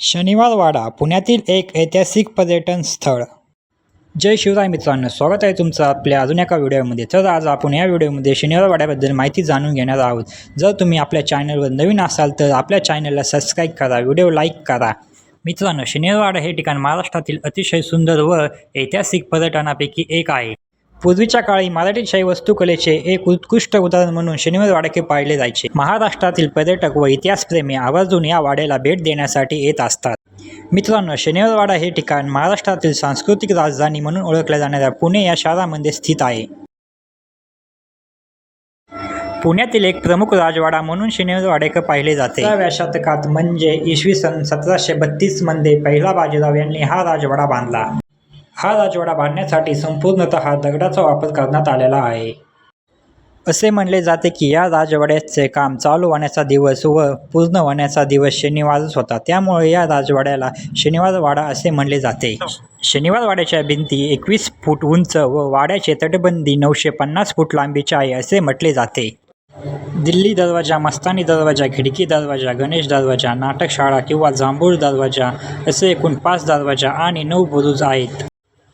शनिवारवाडा पुण्यातील एक ऐतिहासिक पर्यटन स्थळ. जय शिवराय मित्रांनो स्वागत आहे तुमचं आपल्या अजून एका व्हिडिओमध्ये. तर आज आपण या व्हिडिओमध्ये शनिवारवाड्याबद्दल माहिती जाणून घेणार आहोत. जर तुम्ही आपल्या चॅनलवर नवीन असाल तर आपल्या चॅनलला सबस्क्राईब करा व्हिडिओ लाईक करा. मित्रांनो शनिवारवाडा हे ठिकाण महाराष्ट्रातील अतिशय सुंदर व ऐतिहासिक पर्यटनापैकी एक आहे. पूर्वीच्या काळी मराठी शाही वस्तुकलेचे एक उत्कृष्ट उदाहरण म्हणून शनिवार वाडके पाळले जायचे. महाराष्ट्रातील पर्यटक व इतिहासप्रेमी आवर्जून या वाड्याला भेट देण्यासाठी येत असतात. मित्रांनो शनिवारवाडा हे ठिकाण महाराष्ट्रातील सांस्कृतिक राजधानी म्हणून ओळखल्या जाणाऱ्या पुणे या शहरामध्ये स्थित आहे. पुण्यातील एक प्रमुख राजवाडा म्हणून शनिवारवाडेकर पाहिले जाते. सतराव्या शतकात म्हणजे इसवी सन सतराशे बत्तीसमध्ये पहिला बाजीराव यांनी हा राजवाडा बांधला. हा राजवाडा बांधण्यासाठी संपूर्णतः दगडाचा वापर करण्यात आलेला आहे. असे म्हणले जाते की या राजवाड्याचे काम चालू होण्याचा दिवस व पूर्ण होण्याचा दिवस शनिवारच होता. त्यामुळे या राजवाड्याला शनिवारवाडा असे म्हणले जाते. शनिवारवाड्याच्या भिंती एकवीस फूट उंच व वाड्याचे तटबंदी नऊशे पन्नास फूट लांबीचे आहे असे म्हटले जाते. दिल्ली दरवाजा मस्तानी दरवाजा खिडकी दरवाजा गणेश दरवाजा नाटकशाळा किंवा जांभूळ दरवाजा असे एकूण पाच दरवाजा आणि नऊ बुरुज आहेत.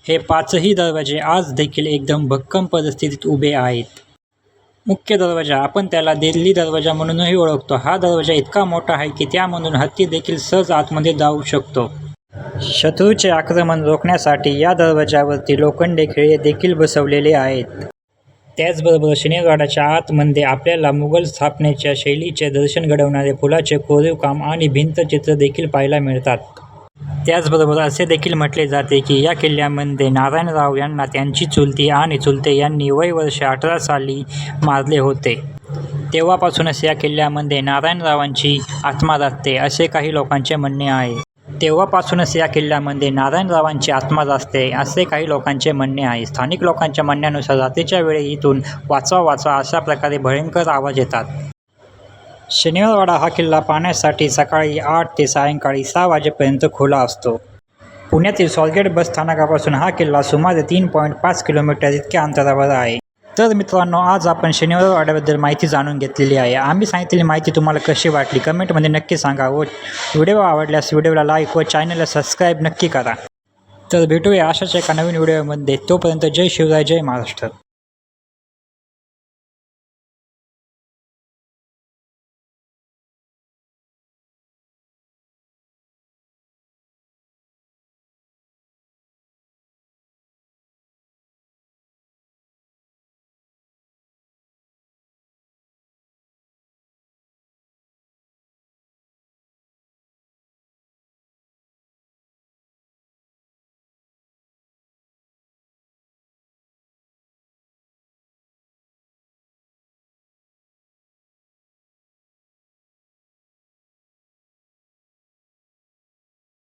हे पाचही दरवाजे आज देखील एकदम भक्कम परिस्थितीत उभे आहेत. मुख्य दरवाजा आपण त्याला दिल्ली दरवाजा म्हणूनही ओळखतो. हा दरवाजा इतका मोठा आहे की त्यामधून हत्ती देखील सहज आतमध्ये जाऊ शकतो. शत्रूचे आक्रमण रोखण्यासाठी या दरवाजावरती लोखंडी खिळे देखील बसवलेले आहेत. त्याचबरोबर शनिवाराच्या आतमध्ये आपल्याला मुघल स्थापनेच्या शैलीचे दर्शन घडवणारे फुलाचे कोरीव काम आणि भिंतचित्र देखील पाहायला मिळतात. त्याचबरोबर असे देखील म्हटले जाते की या किल्ल्यामध्ये नारायणराव यांना त्यांची चुलती आणि चुलते यांनी वय वर्ष अठरा साली मारले होते. तेव्हापासूनच या किल्ल्यामध्ये नारायणरावांची आत्मा जाते असे काही लोकांचे म्हणणे आहे. तेव्हापासूनच या किल्ल्यामध्ये नारायणरावांची आत्मा जाते असे काही लोकांचे म्हणणे आहे. स्थानिक लोकांच्या म्हणण्यानुसार रात्रीच्या वेळी इथून वाचवा वाचवा अशा प्रकारे भयंकर आवाज येतात. शनिवारवाडा हा किल्ला पाहण्यासाठी सकाळी आठ ते सायंकाळी सहा वाजेपर्यंत खुला असतो. पुण्यातील सॉलगेट बस स्थानकापासून हा किल्ला सुमारे तीन पॉईंट पाच किलोमीटर इतक्या अंतरावर आहे. तर मित्रांनो आज आपण शनिवारवाड्याबद्दल माहिती जाणून घेतलेली आहे. आम्ही सांगितलेली माहिती तुम्हाला कशी वाटली कमेंटमध्ये नक्की सांगा व व्हिडिओ आवडल्यास व्हिडिओला लाईक व चॅनलला सबस्क्राईब नक्की करा. तर भेटूया अशाच एका नवीन व्हिडिओमध्ये. तोपर्यंत जय शिवराय जय महाराष्ट्र.